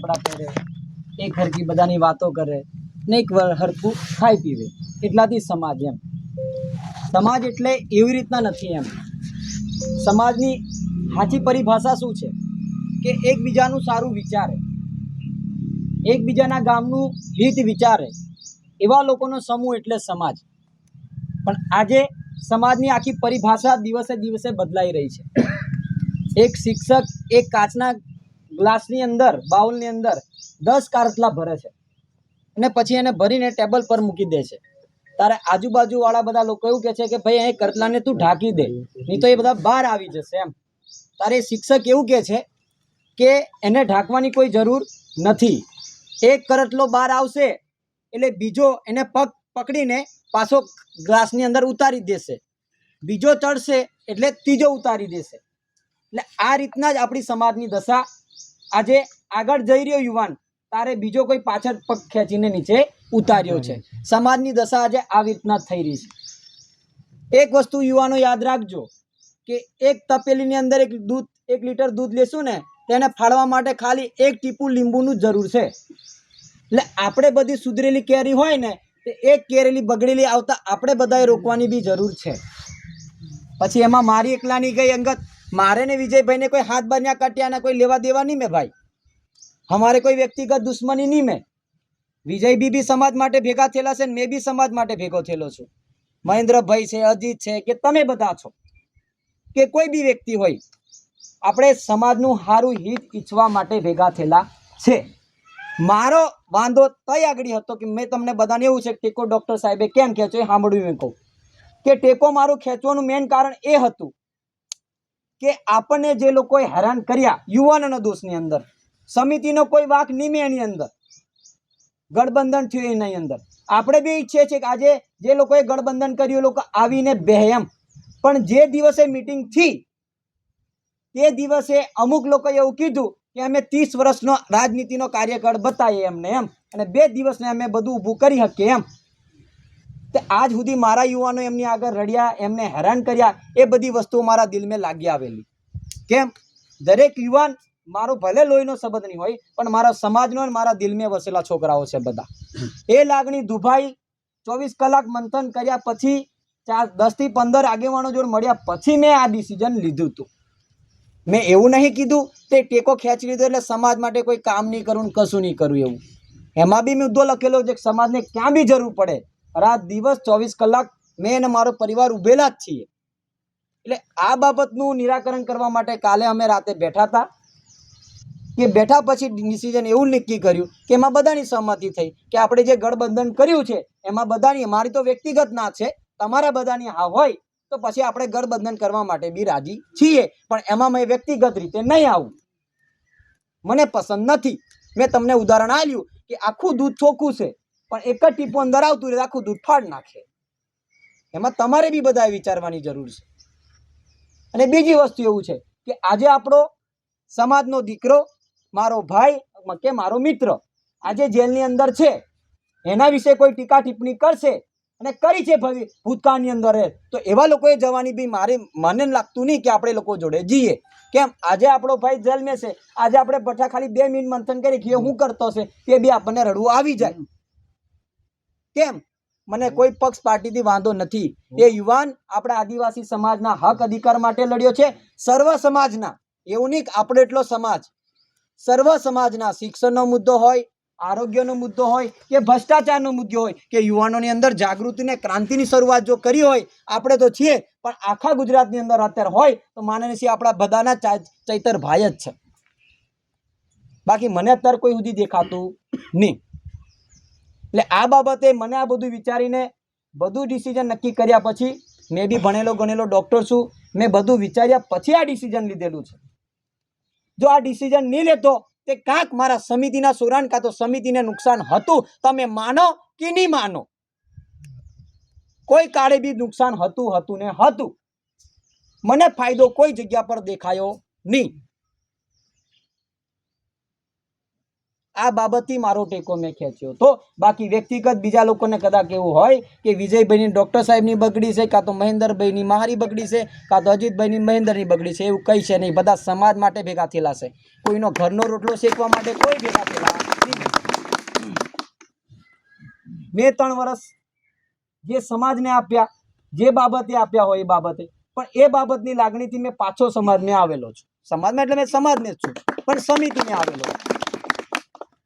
કપડાં પહેરે, એક હરકી બધાની વાતો કરે, ને એક હરખું ખાઈ પીવે. એટલાથી સમાજ એમ. સમાજ એટલે એવી રીતના નથી એમ. સમાજની સાચી પરિભાષા શું છે? કે એકબીજાનું સારું વિચારે. એકબીજાના ગામનું હિત વિચારે. એવા લોકોનો સમૂહ એટલે સમાજ. પણ આજે સમાજની આખી પરિભાષા દિવસે દિવસે બદલાઈ રહી છે. એક શિક્ષક, એક કાચના ગ્લાસની અંદર, બાઉલની અંદર દસ કારતલા ભરે છે. અને પછી એને ભરીને ટેબલ પર મૂકી દે છે. તારે આજુબાજુવાળા બધા લોકો એવું કહે છે કે ભાઈ, અહીં કરતલાને તું ઢાંકી દે, નહીં તો એ બધા બહાર આવી જશે એમ. તારે શિક્ષક એવું કહે છે કે એને ઢાંકવાની કોઈ જરૂર નથી. એક કરટલો બહાર આવશે એટલે બીજો એને પગ પકડીને પાછો ગ્લાસની અંદર ઉતારી દેશે. બીજો ચડશે એટલે ત્રીજો ઉતારી દેશે. એટલે આ રીતના જ આપણી સમાજની દશા આજે આગળ જઈ રહ્યો યુવાન તારે બીજો કોઈ પાછળ પગ ખેંચીને નીચે ઉતાર્યો છે. સમાજની દશા આજે આવી રીતના થઈ રહી છે. એક વસ્તુ યુવાનો યાદ રાખજો કે એક તપેલીની અંદર એક દૂધ એક લીટર દૂધ લેશું ને તેને ફાળવા માટે ખાલી એક ટીપું લીંબુનું જરૂર છે. એટલે આપણે બધી સુધરેલી કેરી હોય ને તે એક કેરેલી બગડેલી આવતા આપણે બધાએ રોકવાની બી જરૂર છે. પછી એમાં મારી એકલાની ગઈ અંગત મારે ને વિજયભાઈને કોઈ હાથ બન્યા કટ્યાના કોઈ લેવા દેવા નહીં મેં ભાઈ. અમારે કોઈ વ્યક્તિગત દુશ્મની નહીં મેં. વિજય બી બી સમાજ માટે ભેગા થયેલા છે ને મેં બી સમાજ માટે ભેગો થયેલો છું. મહેન્દ્રભાઈ છે, અજીત છે, કે તમે બધા છો. કે કોઈ બી વ્યક્તિ હોય, આપણે સમાજનું સારું હિત ઈચ્છવા માટે ભેગા થયેલા છે. મારો વાંધો તય આગળ હતો કે મેં તમને બધાને એવું છે કે ટેકો ડૉક્ટર સાહેબે કેમ ખેંચ્યો એ સાંભળ્યું મેં કહું. કે ટેકો મારું ખેંચવાનું મેઇન કારણ એ હતું કે આપણને જે લોકોએ હેરાન કર્યા યુવાનોના દોષની અંદર, સમિતિનો કોઈ વાક નિમે એની અંદર, ગઠબંધન થયું એની અંદર. આપણે બી ઈચ્છીએ છીએ કે આજે જે લોકોએ ગઠબંધન કર્યું એ લોકો આવીને બેહે એમ પણ જે દિવસે મિટિંગથી, તે દિવસે અમુક લોકોએ એવું કીધું કે અમે ત્રીસ વર્ષનો રાજનીતિનો કાર્યકાળ બતાવીએ એમને એમ. અને બે દિવસને અમે બધું ઊભું કરી શકીએ એમ. તે આજ સુધી મારા યુવાનો એમની આગળ રડ્યા, એમને હેરાન કર્યા, એ બધી વસ્તુઓ મારા દિલમાં લાગી આવેલી. કેમ? દરેક યુવાન, મારો ભલે લોહીનો સંબંધ નહીં હોય, પણ મારા સમાજનો મારા દિલમાં વસેલા છોકરાઓ છે બધા. એ લાગણી દુભાઈ ચોવીસ કલાક મંથન કર્યા પછી ચાર, દસથી પંદર આગેવાનો જોડે મળ્યા પછી મેં આ ડિસિઝન લીધું હતું. મેં એવું નહીં કીધું, તે ટેકો ખેંચી લીધો એટલે સમાજ માટે કોઈ કામ નહીં કરું કશું નહીં કરું એવું. એમાં બી મુદ્દો લખેલો છે સમાજને ક્યાં બી જરૂર પડે રાત દિવસ ચોવીસ કલાક મેં અને મારો પરિવાર ઉભેલા જ છીએ. એટલે આ બાબતનું નિરાકરણ કરવા માટે કાલે અમે રાતે બેઠા હતા કે બેઠા પછી ડિસિઝન એવું નક્કી કર્યું કે એમાં બધાની સહમતિ થઈ કે આપણે જે ગઠબંધન કર્યું છે એમાં બધાની, મારી તો વ્યક્તિગત ના છે, તમારા બધાની હા હોય તો પછી આપણે ગઠબંધન કરવા માટે બી રાજી છીએ, પણ એમાં મેં વ્યક્તિગત રીતે નહીં આવું. મને પસંદ નથી. મેં તમને ઉદાહરણ આપ્યું કે આખું દૂધ ચોખ્ખું છે. પણ એક જ ટીપું અંદર આવતું રહે આખું દૂધ નાખે. એમાં તમારે બી બધાએ વિચારવાની જરૂર છે. અને બીજી વસ્તુ એવું છે કે આજે આપણો સમાજનો દીકરો, મારો ભાઈ, કે મારો મિત્ર આજે જેલની અંદર છે, એના વિશે કોઈ ટીકા ટિપ્પણી કરશે અને કરી છે ભવિ, ભૂતકાળની અંદર તો એવા લોકોએ જવાની બી મારે, મને લાગતું નહીં કે આપણે લોકો જોડે જઈએ. કેમ? આજે આપણો ભાઈ જેલમાં છે, આજે આપણે પઠા ખાલી બે મિનિટ મંથન કરી કે હું કરતો છે, તે બી આપણને રડવું આવી જાય. કેમ? મને કોઈ પક્ષ પાર્ટીથી વાંધો નથી. એ યુવાન આપણા આદિવાસી સમાજના હક અધિકાર માટે લડ્યો છે. સર્વ સમાજના. એવું નહીં આપણે એટલો સમાજ. સર્વ સમાજના શિક્ષણનો મુદ્દો હોય આરોગ્યનો મુદ્દો હોય કે ભ્રષ્ટાચારનો મુદ્દો હોય કે યુવાનોની અંદર જાગૃતિને ક્રાંતિની શરૂઆત જો કરી હોય આપણે તો છીએ પણ આખા ગુજરાતની અંદર અત્યારે હોય તો માનનીય શ્રી આપણા બધાના ચૈતર ભાઈ જ છે. બાકી મને અત્યારે કોઈ સુધી દેખાતું નહીં. એટલે આ બાબતે મને આ બધું વિચારીને બધું ડિસિઝન નક્કી કર્યા પછી મેં બી ભણેલો ગણેલો ડૉક્ટર છું. મેં બધું વિચાર્યા પછી આ ડિસિઝન લીધેલું છે. જો આ ડિસિઝન નહીં લેતો તે કાંક મારા સમિતિના સુરાન કાં તો સમિતિને નુકસાન હતું. તમે માનો કે નહીં માનો? કોઈ કાળે બી નુકસાન હતું હતું ને હતું. મને ફાયદો કોઈ જગ્યા પર દેખાયો નહીં. આ બાબતથી મારો ટેકો મેં ખેંચ્યો. તો બાકી વ્યક્તિગત બીજા લોકોને કદાચ એવું હોય કે વિજયભાઈની ડૉક્ટર સાહેબની બગડી છે, કાં તો મહેન્દ્રભાઈની મારી બગડી છે, કાં તો અજીતભાઈની મહેન્દ્રની બગડી છે, એવું કંઈ છે નહીં. બધા સમાજ માટે ભેગા થયેલા છે. કોઈનો ઘરનો રોટલો શેકવા માટે કોઈ ભેગા થયેલા. મેં ત્રણ વર્ષ જે સમાજને આપ્યા, જે બાબતે આપ્યા હોય એ બાબતે, પણ એ બાબતની લાગણીથી મેં પાછો સમાજને આવેલો છું. સમાજમાં એટલે મેં સમાજને જ છું, પણ સમિતિને આવેલો છું.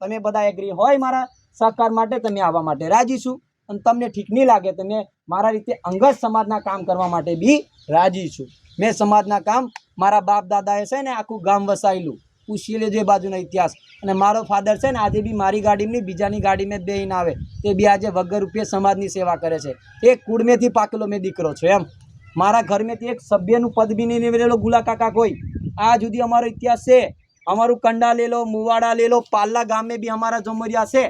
તમે બધા એગ્રી હોય મારા સહકાર માટે તમે આવવા માટે રાજી છું. અને તમને ઠીક નહીં લાગે, તો મેં મારા રીતે અંગત સમાજના કામ કરવા માટે બી રાજી છું. મેં સમાજના કામ મારા બાપ દાદાએ છે ને આખું ગામ વસાયેલું. પૂછી લેજો એ બાજુનો ઇતિહાસ. અને મારો ફાધર છે ને આજે બી મારી ગાડીની બીજાની ગાડીમાં જ બેહીને આવે. તે બી આજે વગર રૂપિયે સમાજની સેવા કરે છે. એ કુળમેથી પાકેલો મેં દીકરો છું, એમ. મારા ઘરમેથી એક સભ્યનું પદ બી નહીં નિવડેલો ગુલા કાકા કોઈ આ જુદી અમારો ઇતિહાસ છે. અમારું કંડા લેલો મુવાડા લેલો પાલ્લા ગામે બી અમારા જમરિયા છે.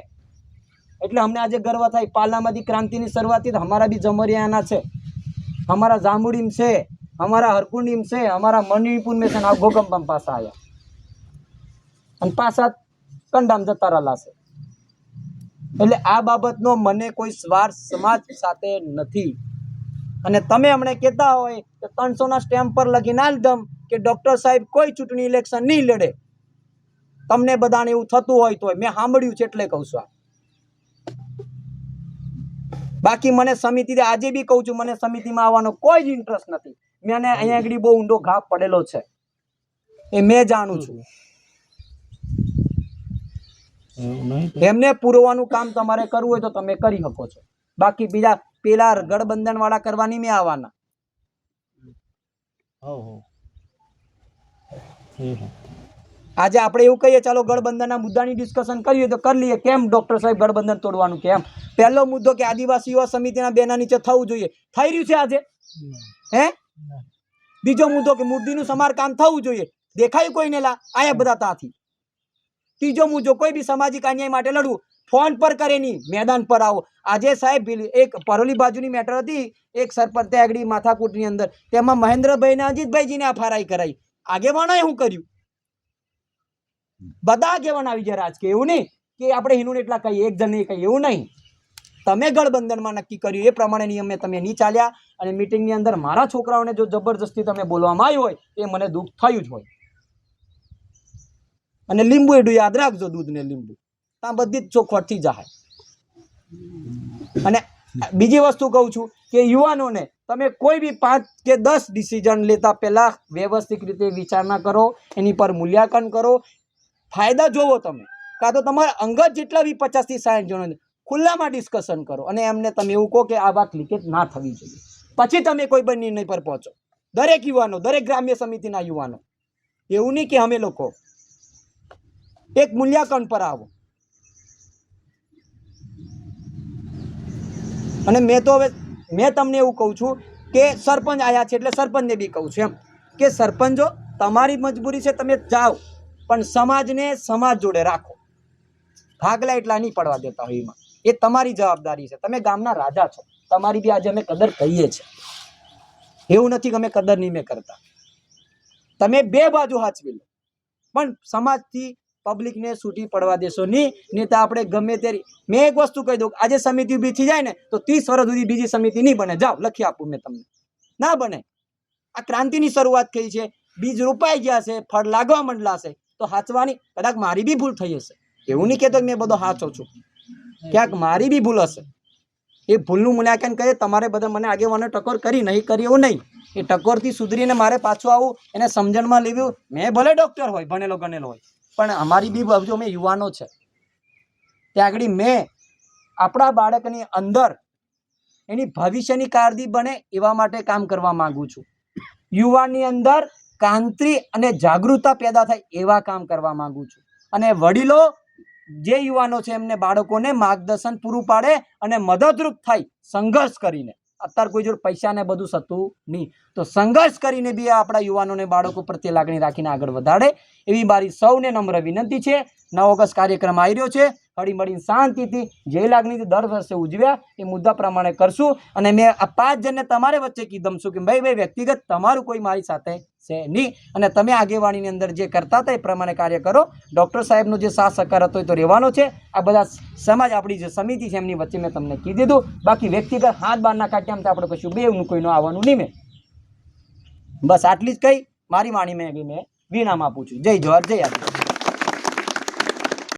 એટલે અમને આજે ગર્વ થાય. પાલ્લામાંથી ક્રાંતિની શરૂઆતથી અમારા બી જમરિયા એના છે. અમારા જાંબુડીમ છે, અમારા હરકુંડીમ છે, અમારા મણિપુર મેં છે આ ગોગંબમ પાસા આવ્યા અને પાછા કંડામ જતા રહેલા છે. એટલે આ બાબતનો મને કોઈ સ્વાર્થ સમાજ સાથે નથી. અને તમે હમણાં કહેતા હોય કે ત્રણસોના સ્ટેમ્પ પર લખીને આલ દમ કે ડૉક્ટર સાહેબ કોઈ ચૂંટણી ઇલેક્શન નહીં લડે. તમને બધાને એવું થતું હોય તો મેં સાંભળ્યું છે એટલે કહું છું બાકી મને સમિતિ આજે બી કહું છું, મને સમિતિમાં આવવાનો કોઈ જ ઇન્ટરેસ્ટ નથી. મને અહીંયા આગળ બહુ ઊંડો ઘા પડેલો છે. એ મેં જાણું છું. એમને પૂરવાનું કામ તમારે કરવું હોય તો તમે કરી શકો છો. બાકી બીજા પેલા ગઠબંધન વાળા કરવાની મેં આવવાના. આજે આપણે એવું કહીએ, ચાલો ગઠબંધનના મુદ્દાની ડિસ્કશન કરીએ તો કરી લઈએ. કેમ ડૉક્ટર સાહેબ ગઠબંધન તોડવાનું કેમ પહેલો મુદ્દો કે આદિવાસી યુવા સમિતિના બેના નીચે થવું જોઈએ. થઈ રહ્યું છે આજે? હે? બીજો મુદ્દો કે મૂર્તિનું સમારકામ થવું જોઈએ. દેખાયું કોઈને લા? આયા બધા તાથી. ત્રીજો મુદ્દો, કોઈ બી સામાજિક અન્યાય માટે લડવું. ફોન પર કરે નહીં. મેદાન પર આવો. આજે સાહેબ એક પરોલી બાજુની મેટર હતી. એક સરપંચ આગળ માથાકૂટની અંદર. તેમાં મહેન્દ્રભાઈ ને અજીતભાઈજીને આ ફરાઈ કરાઈ. આગેવાનોએ શું કર્યું? બધા આગેવાન આવી જાય રાજકીય. એવું નહીં કે આપણે હિનુને એટલા કહીએ, એક જણ નહીં કહીએ. એવું નહીં. તમે ગઠબંધનમાં નક્કી કર્યું. એ પ્રમાણે નિયમે તમે નહીં ચાલ્યા અને મિટિંગની અંદર મારા છોકરાઓને જો જબરજસ્તી તમે બોલવામાં આવ્યું હોય એ મને દુઃખ થયું જ હોય. અને લીંબુ એડું યાદ રાખજો દૂધને લીંબુ. ત્યાં બધી જ ચોખવટથી જાય અને બીજી વસ્તુ કહું છું કે યુવાનોને તમે કોઈ બી પાંચ કે દસ ડિસિઝન લેતા પહેલાં વ્યવસ્થિત રીતે વિચારણા કરો, એની પર મૂલ્યાંકન કરો ફાયદા જોવો તમે. કાં તો તમારા અંગત જેટલા બી પચાસથી સાઠ જણો ખુલ્લામાં ડિસ્કશન કરો અને એમને તમે એવું કહો કે આ વાત લીકેજ ના થવી જોઈએ. પછી તમે કોઈ પણ નિર્ણય પર પહોંચો. દરેક યુવાનો, દરેક ગ્રામ્ય સમિતિના યુવાનો, એવું નહીં કે અમે લોકો. એક મૂલ્યાંકન પર આવો. અને મેં તો હવે, મેં તમને એવું કહું છું કે સરપંચ આવ્યા છે એટલે સરપંચને બી કહું છું એમ. કે સરપંચો, તમારી મજબૂરી છે, તમે જાઓ. પણ સમાજને સમાજ જોડે રાખો. ભાગલા એટલા નહીં પડવા દેતા હોય એમાં. એ તમારી જવાબદારી છે. તમે ગામના રાજા છો. તમારી બી આજે અમે કદર કહીએ છીએ. એવું નથી કે અમે કદર નહીં મેં કરતા. તમે બે બાજુ હાચવી લો પણ સમાજથી પબ્લિકને છૂટી પડવા દેશો નહીં નહીં તો આપણે ગમે ત્યારે, મેં એક વસ્તુ કહી દઉં આજે સમિતિ ઊભી થઈ જાય ને, તો ત્રીસ વર્ષ સુધી બીજી સમિતિ નહીં બને. જાઓ, લખી આપું મેં તમને. ના બને. આ ક્રાંતિની શરૂઆત થઈ છે. બીજ રોપાઈ ગયા છે, ફળ લાગવા મંડલા છે. તો હાચવાની કદાચ મારી બી ભૂલ થઈ હશે. એવું નહીં કહેતો મેં બધો હાચો છું. ક્યાંક મારી બી ભૂલ હશે. એ ભૂલનું મૂલ્યાંકન કરે તમારે બધા મને આગેવાનો ટકોર કરી, નહીં કરી એવું નહીં. એ ટકોરથી સુધરીને મારે પાછું આવું, એને સમજણમાં લેવું. મેં ભલે ડૉક્ટર હોય, ભણેલો ગણેલો હોય, પણ અમારી બી બાજુ અમે યુવાનો છે. ત્યાં આગળ મેં આપણા બાળકની અંદર એની ભવિષ્યની કારદી બને એવા માટે કામ કરવા માગું છું. યુવાનની અંદર કાંતિ અને જાગૃતતા પેદા થાય એવા કામ કરવા માંગુ છું. અને વડીલો, જે યુવાનો છે એમને બાળકોને માર્ગદર્શન પૂરું પાડે અને મદદરૂપ થાય સંઘર્ષ કરીને. અત્યારે કોઈ જોડે પૈસા ને બધું થતું નહીં. તો સંઘર્ષ કરીને બી આપણા યુવાનોને બાળકો પ્રત્યે લાગણી રાખીને આગળ વધારે. એવી મારી સૌને નમ્ર વિનંતી છે. નવ ઓગસ્ટ કાર્યક્રમ આવી રહ્યો છે. હળી મળીને શાંતિથી જે લાગણીથી દર વર્ષે ઉજવ્યા એ મુદ્દા પ્રમાણે કરશું. અને મેં આ પાંચ જણને તમારે વચ્ચે કીધમ છું કે ભાઈ ભાઈ, વ્યક્તિગત તમારું કોઈ મારી સાથે છે નહીં. અને તમે આગેવાણીની અંદર જે કરતા હતા એ પ્રમાણે કાર્ય કરો. ડૉક્ટર સાહેબનો જે સાથ સહકાર હતો એ તો રહેવાનો છે. આ બધા સમાજ આપણી જે સમિતિ છે એમની વચ્ચે મેં તમને કીધી દીધું. બાકી વ્યક્તિગત હાથ બહારના કાઢ્યા તો આપણે કશું બેવનું કોઈનું આવવાનું નહીં મેં. બસ આટલી જ કહી. મારી વાણી મેં બી મેં વિરામ આપું છું. જય જવાહર જય આદિ